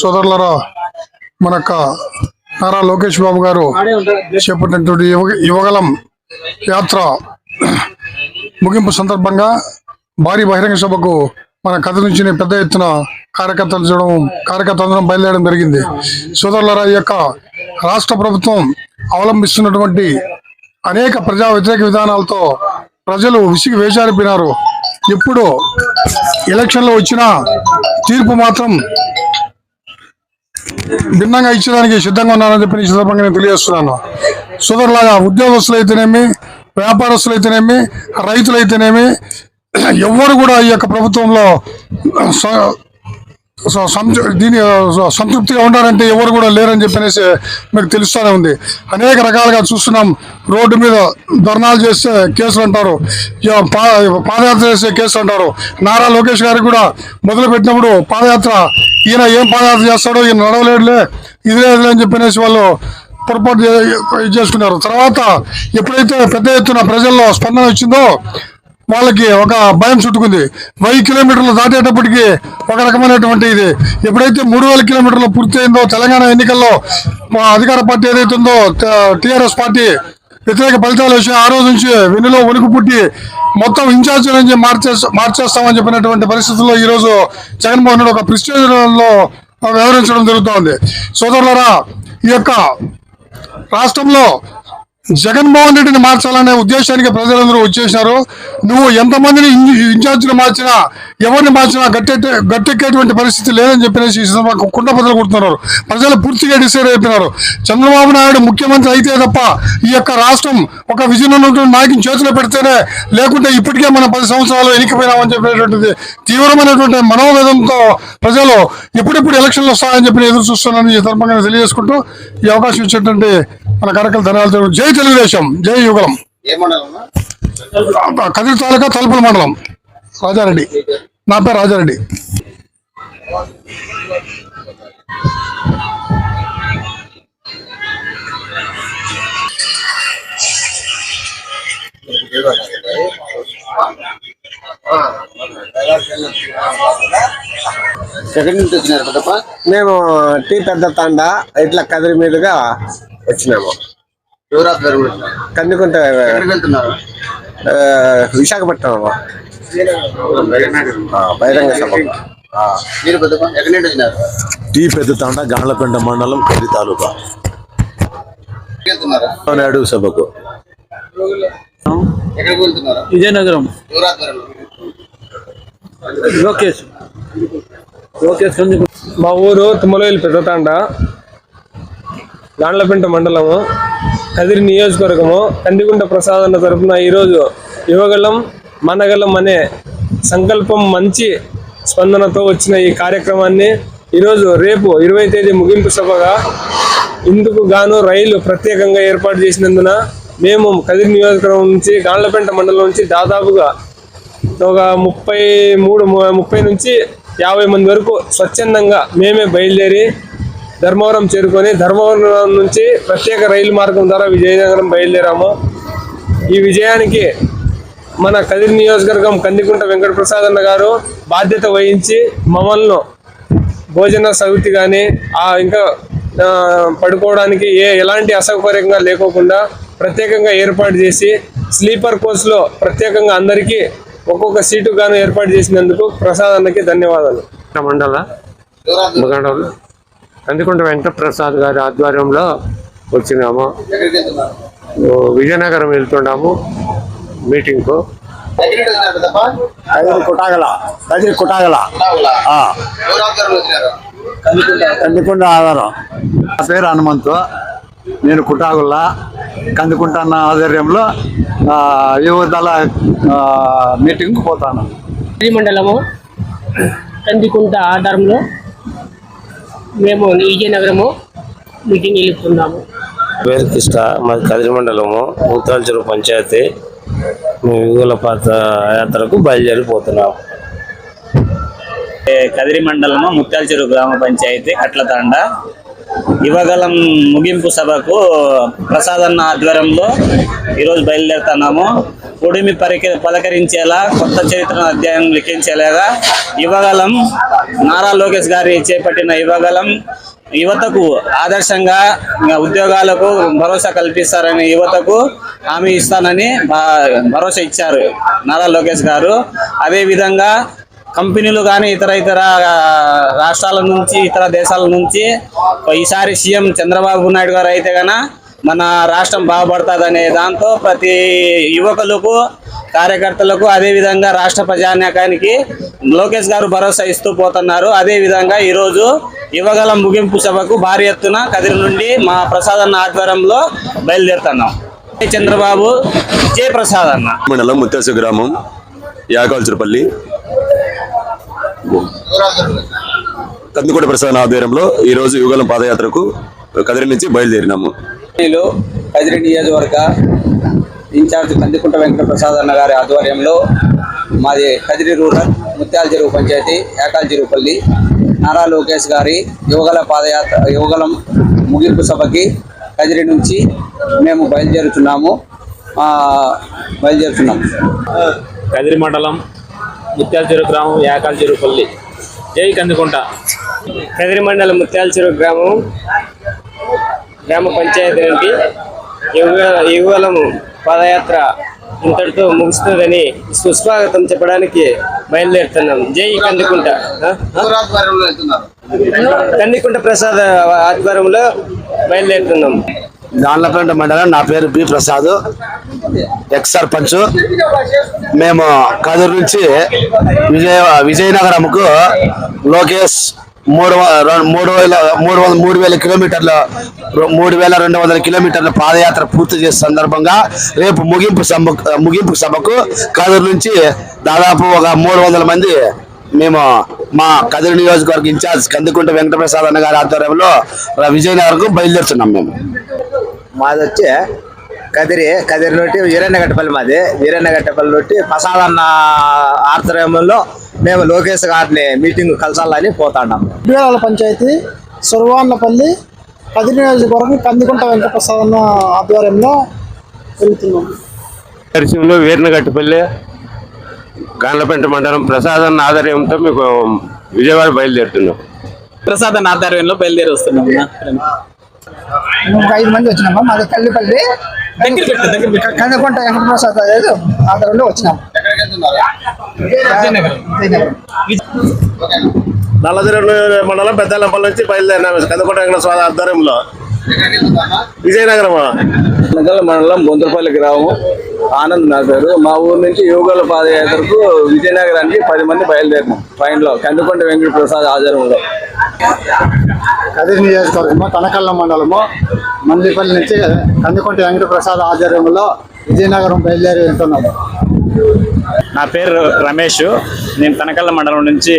సోదరులరా మన యొక్క నారా లోకేష్ బాబు గారు చేపట్టినటువంటి యువగలం యాత్ర ముగింపు సందర్భంగా భారీ బహిరంగ సభకు మన కథ నుంచి పెద్ద ఎత్తున కార్యకర్తలు చూడడం కార్యకర్తలందరం బయలుదేరడం జరిగింది. సోదరులరా ఈ యొక్క రాష్ట్ర ప్రభుత్వం అవలంబిస్తున్నటువంటి అనేక ప్రజా వ్యతిరేక విధానాలతో ప్రజలు విసిగి వేచారిపోయినారు ఇప్పుడు ఎలక్షన్లో వచ్చిన తీర్పు మాత్రం భిన్నంగా ఇచ్చడానికి సిద్ధంగా ఉన్నానని చెప్పి ఈ సందర్భంగా నేను తెలియజేస్తున్నాను. సోదరులాగా ఉద్యోగస్తులు అయితేనేమి వ్యాపారస్తులు అయితేనేమి రైతులైతేనేమి ఎవ్వరు కూడా ఈ యొక్క ప్రభుత్వంలో స- దీని సంతృప్తిగా ఉండాలంటే ఎవరు కూడా లేరని చెప్పనేసి మీకు తెలుస్తూనే ఉంది. అనేక రకాలుగా చూస్తున్నాం. రోడ్డు మీద ధర్నాలు చేస్తే కేసులు అంటారు. పా- పాదయాత్ర చేస్తే కేసులు అంటారు. నారా లోకేష్ గారికి కూడా మొదలు పెట్టినప్పుడు పాదయాత్ర ఈయన ఏం పాదయాత్ర చేస్తాడో ఈయన నడవలేడులే ఇది లేదులే అని చెప్పనేసి వాళ్ళు పొరపాటు చే- ఇది చేసుకున్నారు. తర్వాత ఎప్పుడైతే పెద్ద ఎత్తున ప్రజల్లో స్పందన వచ్చిందో వాళ్ళకి ఒక భయం చుట్టుకుంది. వెయ్యి కిలోమీటర్లు దాటేటప్పటికి ఒక రకమైనటువంటి ఇది. ఎప్పుడైతే మూడు వేల కిలోమీటర్లు పూర్తయిందో తెలంగాణ ఎన్నికల్లో మా అధికార పార్టీ ఏదైతుందో ఉందో పార్టీ వ్యతిరేక ఫలితాలు వచ్చి ఆ రోజు నుంచి వెన్నులో వణుకు పుట్టి మొత్తం ఇన్ఛార్జ్ నుంచి మార్చే మార్చేస్తామని చెప్పినటువంటి పరిస్థితుల్లో ఈరోజు జగన్మోహన్ రెడ్డి ఒక ప్రిస్టేజ్లో వ్యవహరించడం జరుగుతోంది. సోదరులరా ఈ యొక్క రాష్ట్రంలో జగన్మోహన్ రెడ్డిని మార్చాలనే ఉద్దేశానికి ప్రజలందరూ వచ్చేసినారు. నువ్వు ఎంతమందిని ఇన్ఛార్జిని మార్చినా ఎవరిని మార్చినా గట్టెట్టే గట్టెక్కేటువంటి పరిస్థితి లేదని చెప్పేసి ఈ సందర్భంగా కుండ బదులు కొడుతున్నారు. ప్రజలు పూర్తిగా డిసైడ్ అయిపోయినారు. చంద్రబాబు నాయుడు ముఖ్యమంత్రి అయితే తప్ప ఈ యొక్క రాష్ట్రం ఒక విజయం ఉన్నటువంటి నాయకుని చేతిలో పెడితేనే లేకుంటే ఇప్పటికే మనం పది సంవత్సరాలు ఎన్నికపోయినామని చెప్పేటువంటిది తీవ్రమైనటువంటి మనోవేదంతో ప్రజలు ఎప్పుడెప్పుడు ఎలక్షన్లు వస్తాయని చెప్పి ఎదురు చూస్తున్నారని ఈ సందర్భంగా తెలియజేసుకుంటూ ఈ అవకాశం ఇచ్చేటువంటి మన కార్యకర్తలు ధన్యవాదాలు. జై తెలుగుదేశం. జై యుగలం కదిరి తాలూకా తలుపుల మండలం. రాజారెడ్డి. నా పేరు రాజారెడ్డి. ఎక్కడి నుంచి వచ్చినారు పెద్దప్ప? మేము టీ పెద్ద తాండ ఇట్లా కదిరి మీదుగా వచ్చినాము శివరాత్రి గారు కూడా వచ్చినారు. కందుకుంట ఎక్కడికి వెళ్తున్నారు? ఆ, విశాఖపట్నం ఆ, బహిరంగ సభ. టీ పెద్దతాండ గాండ్లపెంట మండలం కది తాలూకా. నాయుడు సభకు. విజయనగరం. లోకేష్. లోకేష్ మా ఊరు తుమ్మలవేలి పెద్దతాండ. గాండ్లపెంట మండలము. కదిరి నియోజకవర్గము కందిగుంట ప్రసాదన్న తరఫున ఈరోజు యువగలం మనగలం అనే సంకల్పం మంచి స్పందనతో వచ్చిన ఈ కార్యక్రమాన్ని ఈరోజు రేపు ఇరవై తేదీ ముగింపు సభగా ఇందుకు గాను రైలు ప్రత్యేకంగా ఏర్పాటు చేసినందున మేము కదిరి నియోజకవర్గం నుంచి గాండ్లపెంట మండలం నుంచి దాదాపుగా ఒక ముప్పై మూడు ముప్పై నుంచి యాభై మంది వరకు స్వచ్ఛందంగా మేమే బయలుదేరి ధర్మవరం చేరుకొని ధర్మవరం నుంచి ప్రత్యేక రైలు మార్గం ద్వారా విజయనగరం బయలుదేరాము. ఈ విజయానికి మన కదిరి నియోజకవర్గం కందికుంట వెంకటప్రసాద్ అన్న గారు బాధ్యత వహించి మమ్మల్ని భోజన సౌతి కానీ ఆ ఇంకా పడుకోవడానికి ఏ ఎలాంటి అసౌకర్యంగా లేకోకుండా ప్రత్యేకంగా ఏర్పాటు చేసి స్లీపర్ కోచ్లో ప్రత్యేకంగా అందరికీ ఒక్కొక్క సీటు గాను ఏర్పాటు చేసినందుకు ప్రసాద్ అన్నకి ధన్యవాదాలు. మండల. కందికుంట వెంకటప్రసాద్ గారి ఆధ్వర్యంలో వచ్చినాము. విజయనగరం వెళ్తున్నాము మీటింగ్కు. కుటాగల కదిరి కుటాగల కందికుంట ఆధారం. నా పేరు హనుమంతు. నేను కుటాగుల్లా కందికుంట అన్న ఆధ్వర్యంలో ఆ, మీటింగ్కి పోతాను. మండలము కందికుంట ఆధారంలో మేము విజయనగరము మీటింగ్ వెళ్తున్నాము పేరు కృష్ణ మాది కదిరి మండలము ఊతాల చెరువు పంచాయతీ. మేము యుగుల పాత యాత్రకు బయలుదేరిపోతున్నాం ఏ కదిరి మండలము ముత్యాల చెరువు గ్రామ పంచాయతీ కట్లతాండ యువగలం ముగింపు సభకు ప్రసాదన్న ఆధ్వర్యంలో ఈరోజు బయలుదేరుతున్నాము. పొడిమి పరిక పలకరించేలా కొత్త చరిత్రను అధ్యాయం లిఖించేలాగా యువగలం నారా లోకేష్ గారి చేపట్టిన యువగలం యువతకు ఆదర్శంగా ఉద్యోగాలకు భరోసా కల్పిస్తారని యువతకు హామీ ఇస్తానని భా- భరోసా ఇచ్చారు నారా లోకేష్ గారు. అదేవిధంగా కంపెనీలు కానీ ఇతర ఇతర రాష్ట్రాల నుంచి ఇతర దేశాల నుంచి ఈసారి సీఎం చంద్రబాబు నాయుడు గారు అయితే గన మన రాష్ట్రం బాగుపడుతుందనే దాంతో ప్రతి యువకులకు కార్యకర్తలకు అదేవిధంగా రాష్ట్ర ప్రజాన్యాకానికి లోకేష్ గారు భరోసా ఇస్తూ పోతున్నారు. అదేవిధంగా ఈరోజు యువగల ముగింపు సభకు భారీ ఎత్తున కదిరి నుండి మా ప్రసాద్ అన్న ఆధ్వర్యంలో బయలుదేరుతున్నాం. చంద్రబాబు జయప్రసాద్ అన్న. మండలం ముత్యాసు గ్రామం యాకాల్చురపల్లి కందుకోట ప్రసాద్ ఆధ్వర్యంలో ఈరోజు రోజు యుగలం పాదయాత్రకు కదిరి నుంచి బయలుదేరినాము. పార్టీలు కదిరి నియోజకవర్గ ఇన్ఛార్జ్ కందికుంట వెంకట ప్రసాద్ అన్న గారి ఆధ్వర్యంలో మాది కదిరి రూరల్ ముత్యాల చెరువు పంచాయతీ ఏకాల చెరువుపల్లి నారా లోకేష్ గారి యువగల పాదయాత్ర యువగలం ముగింపు సభకి కదిరి నుంచి మేము బయలుదేరుతున్నాము. ఆ, బయలుదేరుతున్నాము కదిరి మండలం ముత్యాల చెరువు గ్రామం యాకాల చెరువుపల్లి జై కందికుంట. కదిరి మండలం ముత్యాల చెరువు గ్రామం గ్రామ పంచాయతీ నుండి యువ పాదయాత్ర ఇంతటితో ముగుస్తుందని సుస్వాగతం చెప్పడానికి బయలుదేరుతున్నాం జై కందికుంట. కందికుంట ప్రసాద్ ఆధ్వర్యంలో బయలుదేరుతున్నాం దాన్లపేట మండలం నా పేరు బి ప్రసాద్. ఎక్స్ సర్పంచ్. మేము కదిరి నుంచి విజయ విజయనగరంకు లోకేష్ మూడు వ- మూడు వేల మూడు వందల మూడు వేల కిలోమీటర్ల మూడు వేల రెండు వందల కిలోమీటర్ల పాదయాత్ర పూర్తి చేసే సందర్భంగా రేపు ముగింపు సభ ముగింపు సభకు కదిరి నుంచి దాదాపు ఒక మూడు వందల మంది మేము మా కదిరి నియోజకవర్గ ఇన్ఛార్జ్ కందుకుంట వెంకటప్రసాద్ అన్న గారి ఆధ్వర్యంలో విజయనగరంకు బయలుదేరుతున్నాం మేము. మాది వచ్చి కదిరి కదిరి నుండి వీరన్నగట్టపల్లి మాది. వీరన్నగట్టపల్లి నుండి ప్రసాద్ అన్న ఆధ్వర్యంలో మేము లోకేష్ గారిని మీటింగ్ కలసాలని పోతాన్నాం బిడాల పంచాయతీ సురవాన్లపల్లి కదిరి నియోజకవర్గం కందికుంట వెంకటప్రసాద్ అన్న ఆధ్వర్యంలో వెళ్తున్నాం. దర్శనంలో వీరనగట్టుపల్లి గాన్లపేంట మండలం ప్రసాదన్న ఆధ్వర్యంతో మీకు విజయవాడ బయలుదేరుతున్నాం. ప్రసాద్ అన్న ఆధ్వర్యంలో బయలుదేరి వస్తున్నాం. ఒక ఐదు మంది వచ్చినాము? మాది కల్లిపల్లి. కందికుంట వెంకటప్రసాద్ ఆధ్వర్యంలో వచ్చినాం. ఎక్కడికి వెళ్తున్నారు విజయనగరం. నల్లదిరి మండలం పెద్దలంపల్లి నుంచి బయలుదేరినాము కందుకుంట వెంకటస్వామి ఆధ్వర్యంలో. ఎక్కడికి వెళ్తున్నారు విజయనగరం నగల మండలం బొందరపల్లి గ్రామం. ఆనంద్ నగర్ మా ఊరు నుంచి యోగాల పాదయాత్రకు విజయనగరానికి పది మంది బయలుదేరినాం ట్రైన్లో. కందుకొండ వెంకట ప్రసాద్ ఆధ్వర్యంలో. కదిరి నియోజకవర్గము తనకల్ల మండలము మందిపల్లి నుంచి కందికుంట వెంకటప్రసాద్ ఆధ్వర్యంలో విజయనగరం బయలుదేరి వెళ్తున్నాము. నా పేరు రమేష్. నేను తనకల్ల మండలం నుంచి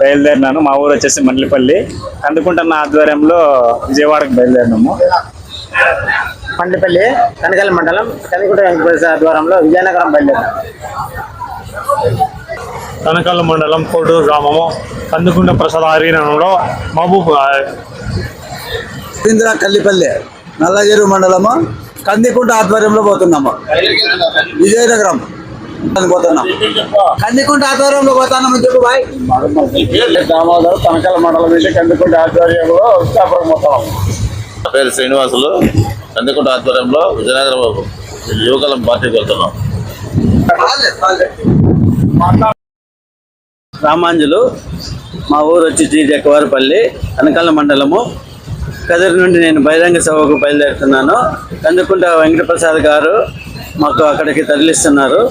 బయలుదేరినాను. మా ఊరు వచ్చేసి మండ్లిపల్లి కందుకుంటున్న ఆధ్వర్యంలో విజయవాడకు బయలుదేరినాము. పండిపల్లి కనకల్ మండలం కందికుంట వెంకటప్రసాద్ ఆధ్వర్యంలో విజయనగరం బయలుదేరాం తనకల్ల మండలం కోడూరు గ్రామము కందుకుంట ప్రసాద్ ఆధీనంలో మహబూబ్ ఇందిరా కల్లిపల్లి నల్లజెరు మండలము కందికుంట ఆధ్వర్యంలో పోతున్నాము. విజయనగరం పోతున్నాం. కందికుంట ఆధ్వర్యంలో పోతున్నాము చెప్పు బాయ్. దామోదర్ తనకల మండలం నుంచి కందుకొండ ఆధ్వర్యంలో పోతాం పేరు శ్రీనివాసులు. కందికుంట ఆధ్వర్యంలో విజయనగరం యువకలం పార్టీకి వెళ్తున్నాం. రామాంజులు మా ఊరు వచ్చి జీ జక్కవారిపల్లి కనకాల మండలము. కదిరి నుండి నేను బహిరంగ సభకు బయలుదేరుతున్నాను. కందుకుంట వెంకటప్రసాద్ గారు మాకు అక్కడికి తరలిస్తున్నారు.